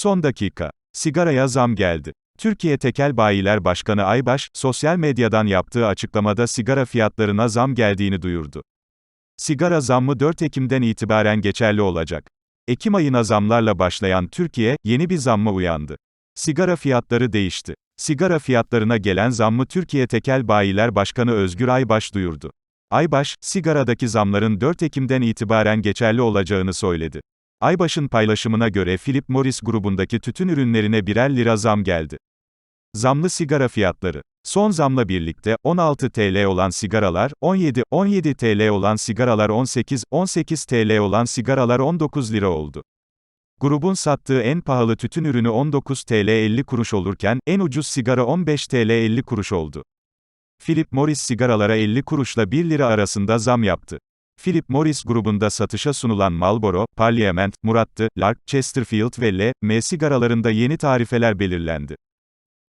Son dakika. Sigaraya zam geldi. Türkiye Tekel Bayiler Başkanı Aybaş, sosyal medyadan yaptığı açıklamada sigara fiyatlarına zam geldiğini duyurdu. Sigara zammı 4 Ekim'den itibaren geçerli olacak. Ekim ayına zamlarla başlayan Türkiye, yeni bir zamma uyandı. Sigara fiyatları değişti. Sigara fiyatlarına gelen zammı Türkiye Tekel Bayiler Başkanı Özgür Aybaş duyurdu. Aybaş, sigaradaki zamların 4 Ekim'den itibaren geçerli olacağını söyledi. Aybaş'ın paylaşımına göre Philip Morris grubundaki tütün ürünlerine birer lira zam geldi. Zamlı sigara fiyatları. Son zamla birlikte 16 TL olan sigaralar 17, 17 TL olan sigaralar 18, 18 TL olan sigaralar 19 lira oldu. Grubun sattığı en pahalı tütün ürünü 19 TL 50 kuruş olurken en ucuz sigara 15 TL 50 kuruş oldu. Philip Morris sigaralara 50 kuruşla 1 lira arasında zam yaptı. Philip Morris grubunda satışa sunulan Marlboro, Parliament, Muratlı, Lark, Chesterfield ve L, M sigaralarında yeni tarifeler belirlendi.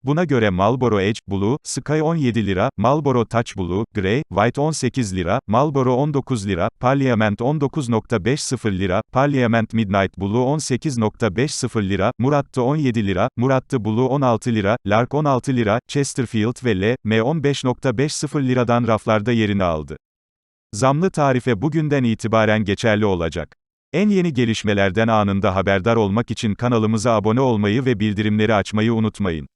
Buna göre Marlboro Edge, Blue, Sky 17 lira, Marlboro Touch Blue, Grey, White 18 lira, Marlboro 19 lira, Parliament 19.50 lira, Parliament Midnight Blue 18.50 lira, Muratlı 17 lira, Muratlı Blue 16 lira, Lark 16 lira, Chesterfield ve L, M 15.50 liradan raflarda yerini aldı. Zamlı tarife bugünden itibaren geçerli olacak. En yeni gelişmelerden anında haberdar olmak için kanalımıza abone olmayı ve bildirimleri açmayı unutmayın.